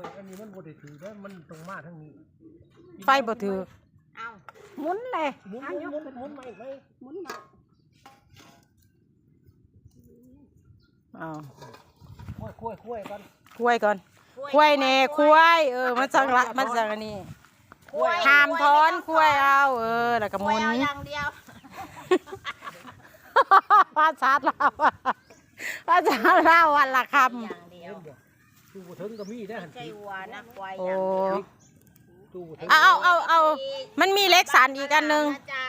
ออันนี้มันบ่ได้ถือแล้วมันตรงมาทางนี้ไฟบ่ถือเอาหมุนเลยหมุนอะหยมุกนหมุนหมุนไม่ไม่หมุนมาเอาคุ้ยคุ้ยคุ้ยกันคุยก่อนคุยแน่คุยเออ มันสังละมันสังอันนี้กล้วยห้ามถอนคุยเอา เออ แล้วก็กหล้วยมุนเอาอย่างเดียวภาษาลาวอะภาษาลาววันละคอ ย่างเดียวเห็นบ่ตู้บ่ถึงก็มีได้หันใจวัวนะกล้วยำโอ้อย่างเดียวตู้บ่ถึงเอาเอาเอาเอามันมีเล็กสันอีกอันหนึงนะจ๊ะ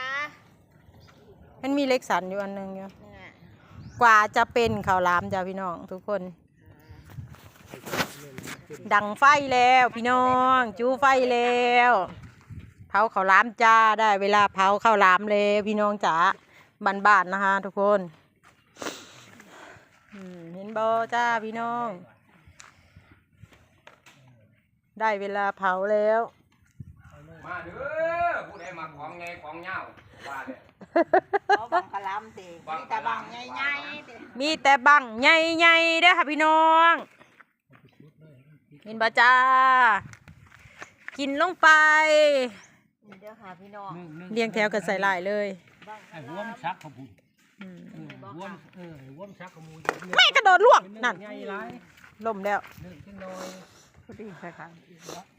มันมีเล็กสันอยู่อันหนึงอยู่เนี่ยกว่าจะเป็นข้าวหลามจ้าพี่น้องทุกคน ดังไฟแล้วพี่น้อง จูไฟแล้วเผาข้าวหลามจ้าได้เวลาเผาข้าวหลามแล้วพี่น้องจ๋าบ้านๆนะคะ ทุกคนอืมเห็นบอจ้าพี่น้อง ได้เวลาเผาแล้ว มาเด้อผู้ใดมาของไงของเหย้าว่าเลยเอาบังกะลำสิมีแต่บังใหญ่ๆสิมีแต่บังใหญ่ๆเด้อค่ะพี่น้องเห็นบอจ้า กินลงไปนี่เด้อค่ะพี่น้องหนึ่งหนึ่งเรียงแถวกันใส่ลายเลยบังไอ้กะหัวลมันชักเขาพูดอืมเออหัวมันเออหัวมันชักเขามูไม่กระโดดล่วงนั่นใหญ่หลายล่มแล้ว หนึ่งจังน้อย พอดีค่ะ